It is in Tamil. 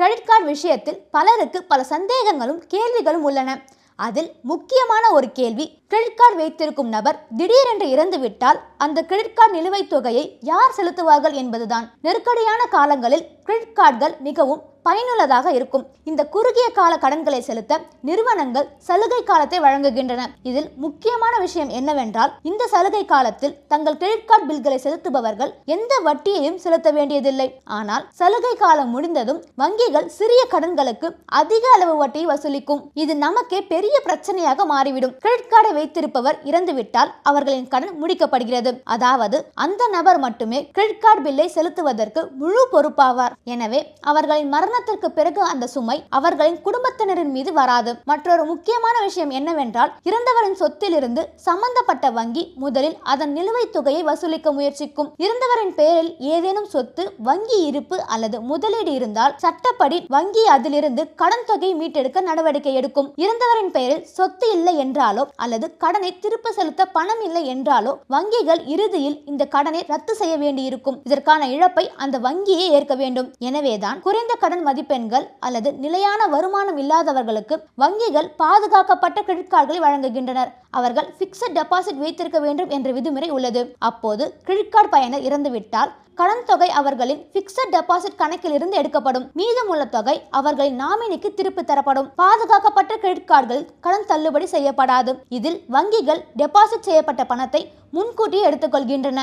கிரெடிட் கார்டு விஷயத்தில் பலருக்கு பல சந்தேகங்களும் கேள்விகளும் உள்ளன. அதில் முக்கியமான ஒரு கேள்வி கிரெடிட் கார்டு வைத்திருக்கும் நபர் திடீரென்று இறந்துவிட்டால் அந்த கிரெடிட் கார்டு நிலுவைத் தொகையை யார் செலுத்துவார்கள் என்பதுதான். நெருக்கடியான காலங்களில் கிரெடிட் கார்டுகள் மிகவும் பயனுள்ளதாக இருக்கும். இந்த குறுகிய கால கடன்களை செலுத்த நிறுவனங்கள் சலுகை காலத்தை வழங்குகின்றன. இதில் முக்கியமான விஷயம் என்னவென்றால் இந்த சலுகை காலத்தில் தங்கள் கிரெடிட் கார்டு பில்களை செலுத்துபவர்கள் எந்த வட்டியையும் செலுத்த வேண்டியதில்லை. ஆனால் சலுகை காலம் முடிந்ததும் வங்கிகள் சிறிய கடன்களுக்கு அதிக அளவு வட்டியை வசூலிக்கும். இது நமக்கே பெரிய பிரச்சனையாக மாறிவிடும். கிரெடிட் கார்டை வைத்திருப்பவர் இறந்துவிட்டால் அவர்களின் கடன் முடிக்கப்படுகிறது. அதாவது அந்த நபர் மட்டுமே கிரெடிட் கார்டு பில்லை செலுத்துவதற்கு முழு பொறுப்பாவார். எனவே அவர்களின் மரணத்திற்கு பிறகு அந்த சுமை அவர்களின் குடும்பத்தினரின் மீது வராது. மற்றொரு முக்கியமான விஷயம் என்னவென்றால் இறந்தவரின் சொத்திலிருந்து சம்பந்தப்பட்ட வங்கி முதலில் அதன் நிலுவைத் தொகையை வசூலிக்க முயற்சிக்கும். இறந்தவரின் பெயரில் ஏதேனும் சொத்து வங்கி இருப்பு அல்லது முதலீடு இருந்தால் சட்டப்படி வங்கி அதிலிருந்து கடன் தொகை மீட்டெடுக்க நடவடிக்கை எடுக்கும். இறந்தவரின் பெயரில் சொத்து இல்லை என்றாலோ அல்லது கடனை திருப்ப செலுத்த பணம் இல்லை என்றாலோ வங்கிகள் இறுதியில் இந்த கடனை ரத்து செய்ய வேண்டியிருக்கும். இதற்கான இழப்பை அந்த வங்கியே ஏற்க வேண்டும். எனவேதான் குறைந்த கடன் மதிப்பெண்கள் அல்லது நிலையான வருமானம் இல்லாதவர்களுக்கு வங்கிகள் பாதுகாக்கப்பட்ட கிரெடிட் கார்டுகளை வழங்குகின்றனர். அவர்கள் பிக்சட் டெபாசிட் வைத்திருக்க வேண்டும் என்ற விதிமுறை உள்ளது. அப்போது கிரெடிட் கார்டு பயனர் இறந்துவிட்டால் கடன் தொகை அவர்களின் பிக்சட் டெபாசிட் கணக்கில் இருந்து எடுக்கப்படும். மீதமுள்ள தொகை அவர்களின் நாமினிக்கு திருப்பி தரப்படும். பாதுகாக்கப்பட்ட கிரெடிட் கார்டுகள் கடன் தள்ளுபடி செய்யப்படாது. இதில் வங்கிகள் டெபாசிட் செய்யப்பட்ட பணத்தை முன்கூட்டியே எடுத்துக்கொள்கின்றன.